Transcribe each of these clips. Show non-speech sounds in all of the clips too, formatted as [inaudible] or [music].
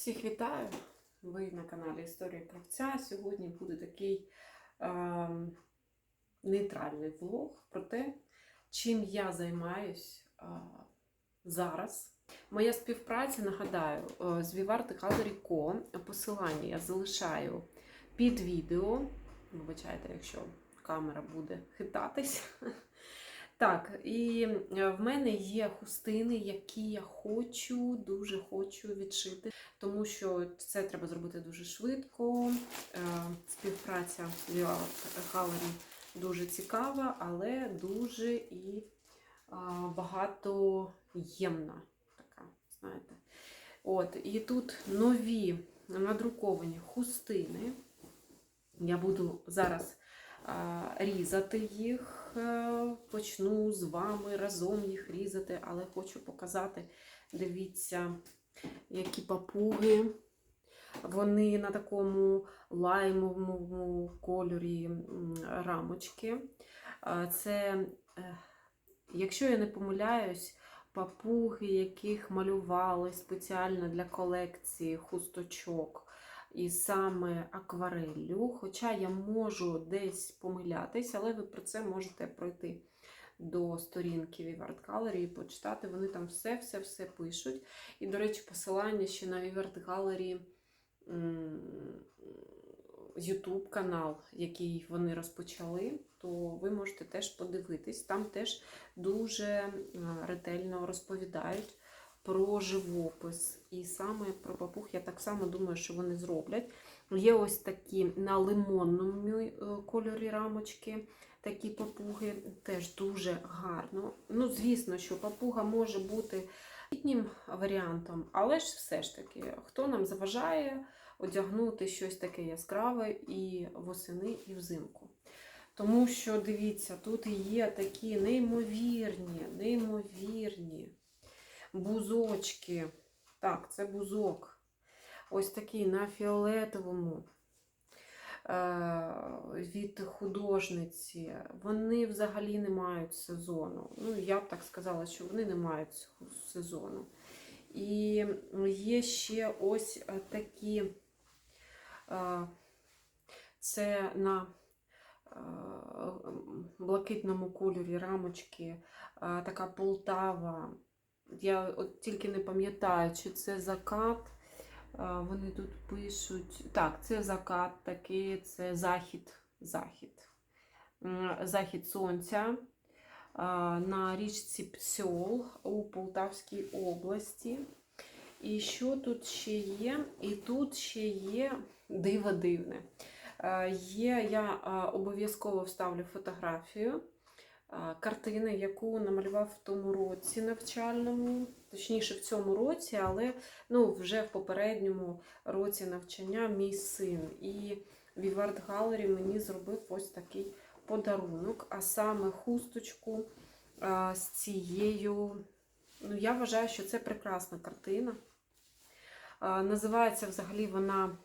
Всіх вітаю! Ви на каналі Історія Кравця. Сьогодні буде такий е, нейтральний влог про те, чим я займаюсь е, зараз. Моя співпраця, нагадаю, е, з Gallery Co. Посилання я залишаю під відео. Вибачайте, якщо камера буде хитатись. Так, і е, в мене є хустини, які я хочу, дуже хочу відшити, тому що це треба зробити дуже швидко. Е, Співпраця з Gallery дуже цікава, але дуже і а, багатоємна. Така, знаєте. От, і тут нові надруковані хустини. Я буду зараз різати їх. Е, Почну з вами разом їх різати, але хочу показати, дивіться, які папуги. Вони на такому лаймовому кольорі рамочки. Це, е, якщо я не помиляюсь, папуги, яких малювали спеціально для колекції хусточок і саме аквареллю. Хоча я можу десь помилятись, але ви про це можете пройти до сторінки Vivart Gallery і почитати. Вони там все-все-все пишуть. І, до речі, посилання ще на Vivart Gallery YouTube канал, який вони розпочали, то ви можете теж подивитись. Там теж дуже е, ретельно розповідають про живопис. І саме про папуг я так само думаю, що вони зроблять. Є ось такі на лимонному е, кольорі рамочки, такі папуги, теж дуже гарно. Ну, звісно, що папуга може бути літнім варіантом, але ж все ж таки, хто нам заважає одягнути щось таке яскраве і восени, і взимку. Тому що, дивіться, тут є такі неймовірні, неймовірні бузочки. Так, це бузок. Ось такий на фіолетовому е, від художниці. Вони взагалі не мають сезону. Ну, я б так сказала, що вони не мають сезону. І є ще ось такі, е, це на е, блакитному кольорі рамочки, е, така Полтава. Я от тільки не пам'ятаю, чи це закат. Вони тут пишуть. Так, це закат такий, це захід, захід. Захід сонця на річці Псьол у Полтавській області. І що тут ще є? І тут ще є диво дивне. Є, я обов'язково вставлю фотографію картини, яку намалював в тому році навчальному, точніше в цьому році, але ну, вже в попередньому році навчання мій син. І Вівард Галері мені зробив ось такий подарунок, а саме хусточку а, з цією. Ну, Я вважаю, що це прекрасна картина. А, називається взагалі вона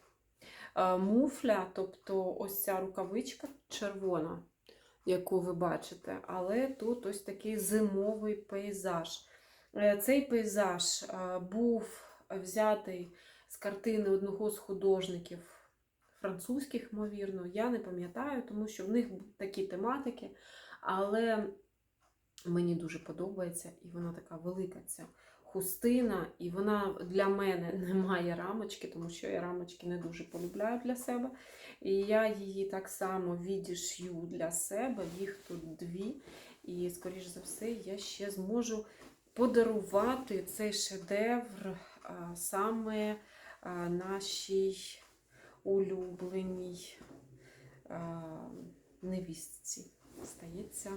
муфля, тобто ось ця рукавичка червона яку ви бачите, але тут ось такий зимовий пейзаж. Е, цей пейзаж е, був взятий з картини одного з художників французьких, ймовірно, я не пам'ятаю, тому що в них такі тематики, але мені дуже подобається, і вона така велика ця хустина, і вона для мене [laughs] не має рамочки, тому що я рамочки не дуже полюбляю для себе. І я її так само відішью для себе, їх тут дві. І, скоріш за все, я ще зможу подарувати цей шедевр а, саме а, нашій улюбленій а, невістці. Стається,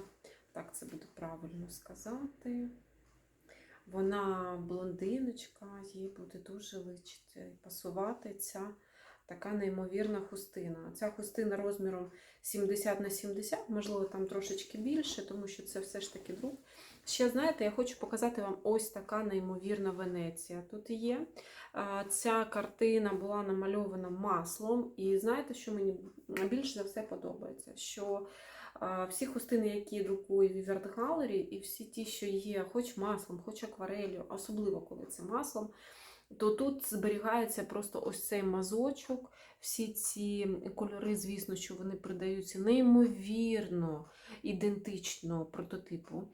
так це буде правильно сказати. Вона блондиночка, їй буде дуже личити, пасувати ця така неймовірна хустина. Ця хустина розміром 70 на 70, можливо, там трошечки більше, тому що це все ж таки друг. Ще, знаєте, я хочу показати вам ось така неймовірна Венеція. Тут є. Ця картина була намальована маслом, і знаєте, що мені більше за все подобається? Що всі хустини, які друкують Vivert Gallery, і всі ті, що є, хоч маслом, хоч акварелью, особливо коли це маслом, то тут зберігається просто ось цей мазочок. Всі ці кольори, звісно, що вони придаються неймовірно ідентично прототипу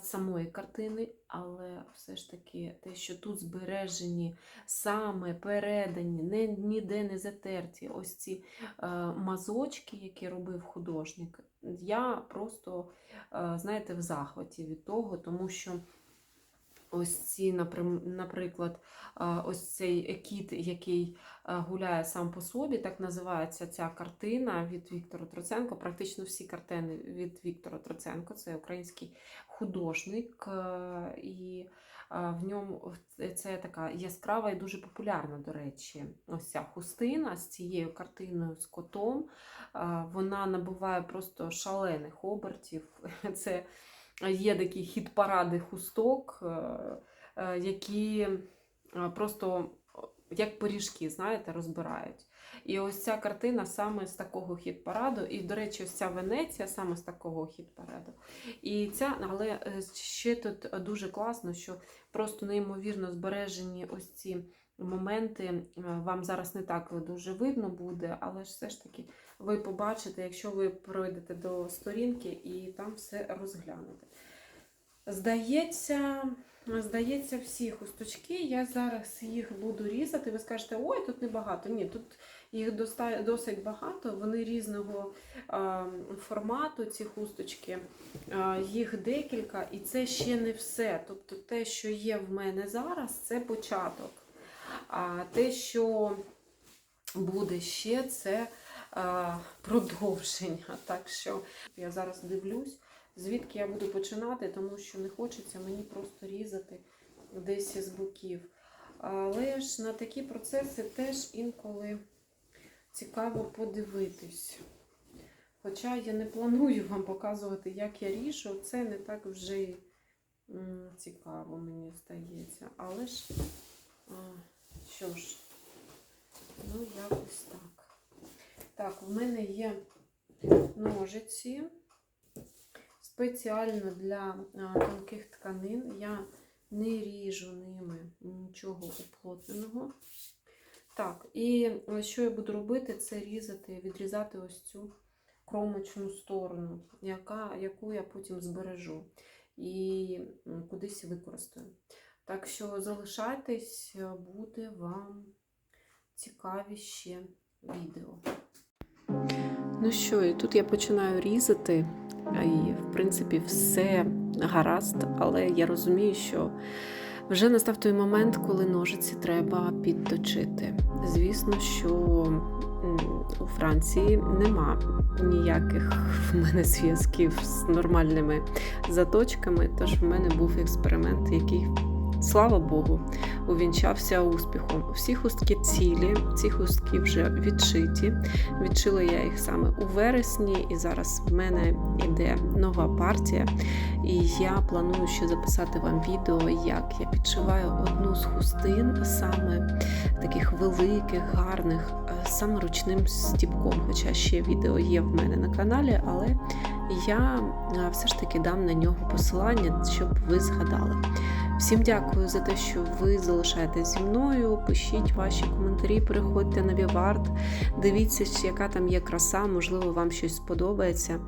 самої картини, але все ж таки те, що тут збережені саме передані, не, ніде не затерті ось ці е, мазочки, які робив художник, я просто, е, знаєте, в захваті від того, тому що. Ось ці, наприклад, ось цей кіт, який гуляє сам по собі, так називається ця картина від Віктора Троценко. Практично всі картини від Віктора Троценко, це український художник, е, і в ньому це така яскрава і дуже популярна, до речі, ось ця хустина з цією картиною з котом. Вона набуває просто шалених обертів. [laughs] Це є такі хіт-паради хусток, е, е, які е, просто як пиріжки, знаєте, розбирають. І ось ця картина саме з такого хіт-параду. І, до речі, ось ця Венеція саме з такого хіт-параду. І ця, але ще тут дуже класно, що просто неймовірно збережені ось ці моменти. Вам зараз не так дуже видно буде, але ж все ж таки ви побачите, якщо ви пройдете до сторінки і там все розглянете. Здається, здається, всі хусточки. Я зараз їх буду різати. Ви скажете, ой, тут небагато. Ні, тут їх досить багато. Вони різного формату, ці хусточки. Їх декілька, і це ще не все. Тобто те, що є в мене зараз, це початок. А те, що буде ще, це продовження. [laughs] Так що я зараз дивлюсь, звідки я буду починати, тому що не хочеться мені просто різати десь із боків. Але ж на такі процеси теж інколи цікаво подивитись. Хоча я не планую вам показувати, як я ріжу, це не так вже цікаво, мені здається. Але ж, що ж, ну, якось так. Так, в мене є ножиці спеціально для тонких тканин. Я не ріжу ними нічого уплотненого. Так, і що я буду робити, це різати, відрізати ось цю кромочну сторону, яка, яку я потім збережу і кудись використаю. Так що залишайтесь, е, буде вам цікаві ще відео. Ну що, і тут я починаю різати, і в принципі все гаразд, але я розумію, що вже настав той момент, коли ножиці треба підточити. Звісно, що у Франції нема ніяких [laughs] в мене зв'язків з нормальними заточками, тож в мене був експеримент, який, слава Богу, увінчався успіхом. Всі хустки цілі, ці хустки вже відшиті. Відшила я їх саме у вересні, і зараз в мене йде нова партія. І я планую ще записати вам відео, як я підшиваю одну з хустин, саме таких великих, гарних, е, саме ручним стіпком. Хоча ще відео є в мене на каналі, але я все ж таки дам на нього посилання, щоб ви згадали. Всім дякую за те, що ви залишаєтесь зі мною. Пишіть ваші коментарі, переходьте на Вівард, дивіться, яка там є краса, можливо, вам щось сподобається.